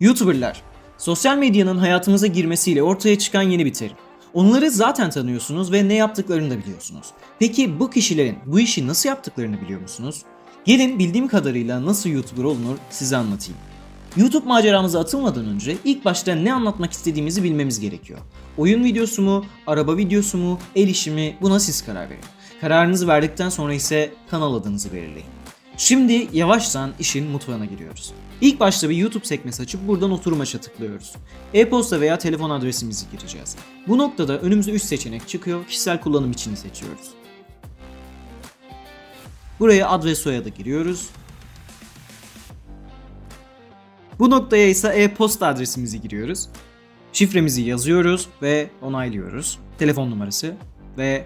YouTuberlar. Sosyal medyanın hayatımıza girmesiyle ortaya çıkan yeni bir terim. Onları zaten tanıyorsunuz ve ne yaptıklarını da biliyorsunuz. Peki bu kişilerin bu işi nasıl yaptıklarını biliyor musunuz? Gelin bildiğim kadarıyla nasıl YouTuber olunur size anlatayım. YouTube maceramıza atılmadan önce ilk başta ne anlatmak istediğimizi bilmemiz gerekiyor. Oyun videosu mu, araba videosu mu, el işi mi buna siz karar verin. Kararınızı verdikten sonra ise kanal adınızı belirleyin. Şimdi yavaştan işin mutfağına giriyoruz. İlk başta bir YouTube sekmesi açıp buradan oturum aşa tıklıyoruz. E-posta veya telefon adresimizi gireceğiz. Bu noktada önümüze 3 seçenek çıkıyor. Kişisel kullanım içini seçiyoruz. Buraya ad soyadı giriyoruz. Bu noktaya ise e-posta adresimizi giriyoruz. Şifremizi yazıyoruz ve onaylıyoruz. Telefon numarası ve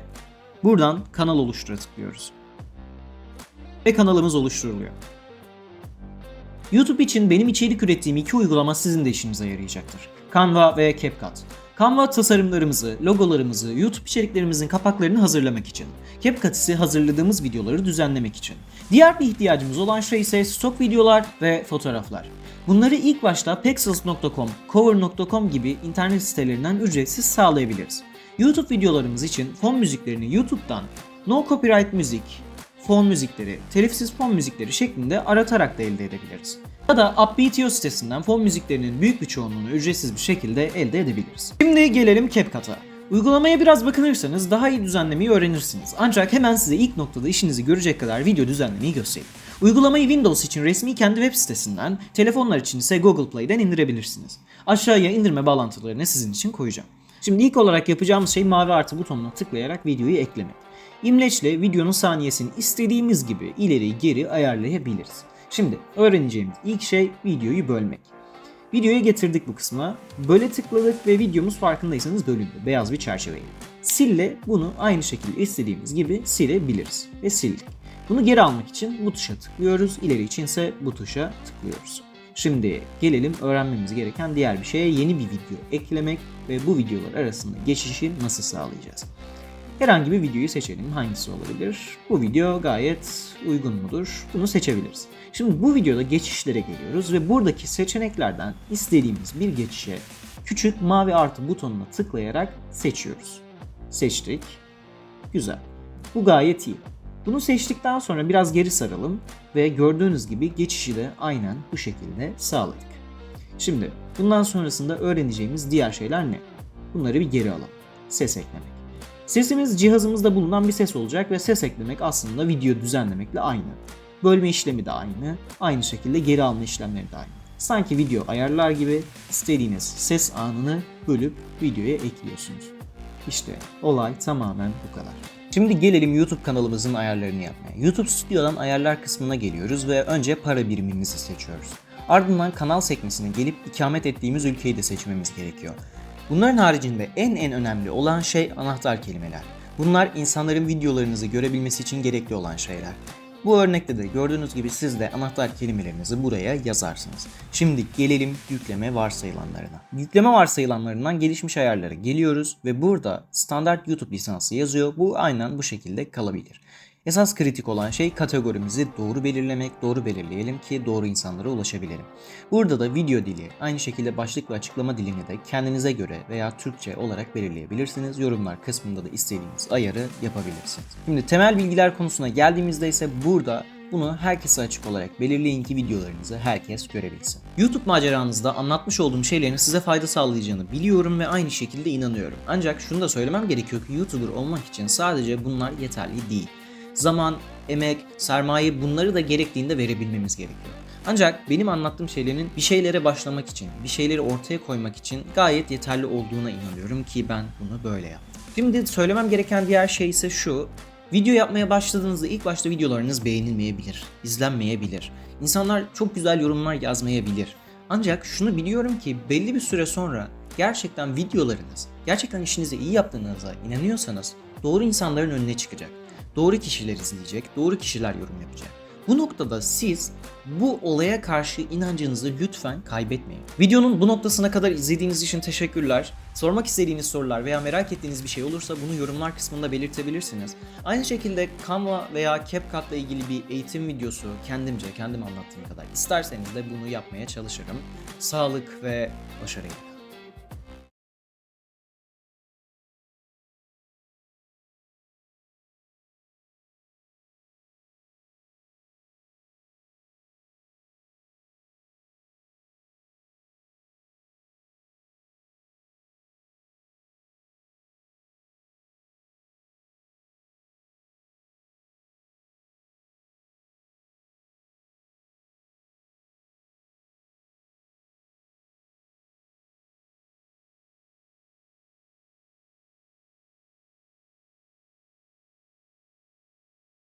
buradan kanal oluştura tıklıyoruz. Ve kanalımız oluşturuluyor. YouTube için benim içerik ürettiğim iki uygulama sizin de işinize yarayacaktır. Canva ve CapCut. Canva tasarımlarımızı, logolarımızı, YouTube içeriklerimizin kapaklarını hazırlamak için. CapCut ise hazırladığımız videoları düzenlemek için. Diğer bir ihtiyacımız olan şey ise stok videolar ve fotoğraflar. Bunları ilk başta pexels.com, cover.com gibi internet sitelerinden ücretsiz sağlayabiliriz. YouTube videolarımız için fon müziklerini YouTube'dan No Copyright Müzik, fon müzikleri, telifsiz fon müzikleri şeklinde aratarak da elde edebiliriz. Ya da Upbeatio sitesinden fon müziklerinin büyük bir çoğunluğunu ücretsiz bir şekilde elde edebiliriz. Şimdi gelelim CapCut'a. Uygulamaya biraz bakınırsanız daha iyi düzenlemeyi öğrenirsiniz. Ancak hemen size ilk noktada işinizi görecek kadar video düzenlemeyi göstereyim. Uygulamayı Windows için resmi kendi web sitesinden, telefonlar için ise Google Play'den indirebilirsiniz. Aşağıya indirme bağlantılarını sizin için koyacağım. Şimdi ilk olarak yapacağımız şey mavi artı butonuna tıklayarak videoyu eklemek. İmleçle videonun saniyesini istediğimiz gibi ileri geri ayarlayabiliriz. Şimdi öğreneceğimiz ilk şey videoyu bölmek. Videoyu getirdik bu kısma. Böyle tıkladık ve videomuz farkındaysanız bölündü. Beyaz bir çerçeveyle. Sille bunu aynı şekilde istediğimiz gibi silebiliriz. Ve sildik. Bunu geri almak için bu tuşa tıklıyoruz. İleri içinse bu tuşa tıklıyoruz. Şimdi gelelim öğrenmemiz gereken diğer bir şeye yeni bir video eklemek ve bu videolar arasında geçişi nasıl sağlayacağız. Herhangi bir videoyu seçelim. Hangisi olabilir? Bu video gayet uygun mudur? Bunu seçebiliriz. Şimdi bu videoda geçişlere geliyoruz ve buradaki seçeneklerden istediğimiz bir geçişe küçük mavi artı butonuna tıklayarak seçiyoruz. Seçtik. Güzel. Bu gayet iyi. Bunu seçtikten sonra biraz geri saralım ve gördüğünüz gibi geçişi de aynen bu şekilde sağladık. Şimdi bundan sonrasında öğreneceğimiz diğer şeyler ne? Bunları bir geri alalım. Ses eklemek. Sesimiz cihazımızda bulunan bir ses olacak ve ses eklemek aslında video düzenlemekle aynı. Bölme işlemi de aynı, aynı şekilde geri alma işlemleri de aynı. Sanki video ayarlar gibi istediğiniz ses anını bölüp videoya ekliyorsunuz. İşte olay tamamen bu kadar. Şimdi gelelim YouTube kanalımızın ayarlarını yapmaya. YouTube Studio'dan ayarlar kısmına geliyoruz ve önce para birimimizi seçiyoruz. Ardından kanal sekmesine gelip ikamet ettiğimiz ülkeyi de seçmemiz gerekiyor. Bunların haricinde en en önemli olan şey anahtar kelimeler. Bunlar insanların videolarınızı görebilmesi için gerekli olan şeyler. Bu örnekte de gördüğünüz gibi siz de anahtar kelimelerinizi buraya yazarsınız. Şimdi gelelim yükleme varsayılanlarına. Yükleme varsayılanlarından gelişmiş ayarlara geliyoruz ve burada standart YouTube lisansı yazıyor. Bu aynen bu şekilde kalabilir. Esas kritik olan şey kategorimizi doğru belirlemek, doğru belirleyelim ki doğru insanlara ulaşabilelim. Burada da video dili, aynı şekilde başlık ve açıklama dilini de kendinize göre veya Türkçe olarak belirleyebilirsiniz. Yorumlar kısmında da istediğiniz ayarı yapabilirsiniz. Şimdi temel bilgiler konusuna geldiğimizde ise burada bunu herkese açık olarak belirleyin ki videolarınızı herkes görebilsin. YouTube maceranızda anlatmış olduğum şeylerin size fayda sağlayacağını biliyorum ve aynı şekilde inanıyorum. Ancak şunu da söylemem gerekiyor ki YouTuber olmak için sadece bunlar yeterli değil zaman, emek, sermaye bunları da gerektiğinde verebilmemiz gerekiyor. Ancak benim anlattığım şeylerin bir şeylere başlamak için, bir şeyleri ortaya koymak için gayet yeterli olduğuna inanıyorum ki ben bunu böyle yaptım. Şimdi söylemem gereken diğer şey ise şu. Video yapmaya başladığınızda ilk başta videolarınız beğenilmeyebilir, izlenmeyebilir. İnsanlar çok güzel yorumlar yazmayabilir. Ancak şunu biliyorum ki belli bir süre sonra gerçekten videolarınız, gerçekten işinizi iyi yaptığınıza inanıyorsanız doğru insanların önüne çıkacak. Doğru kişiler izleyecek, doğru kişiler yorum yapacak. Bu noktada siz bu olaya karşı inancınızı lütfen kaybetmeyin. Videonun bu noktasına kadar izlediğiniz için teşekkürler. Sormak istediğiniz sorular veya merak ettiğiniz bir şey olursa bunu yorumlar kısmında belirtebilirsiniz. Aynı şekilde Canva veya CapCut ile ilgili bir eğitim videosu kendimce, kendim anlattığım kadar isterseniz de bunu yapmaya çalışırım. Sağlık ve başarı.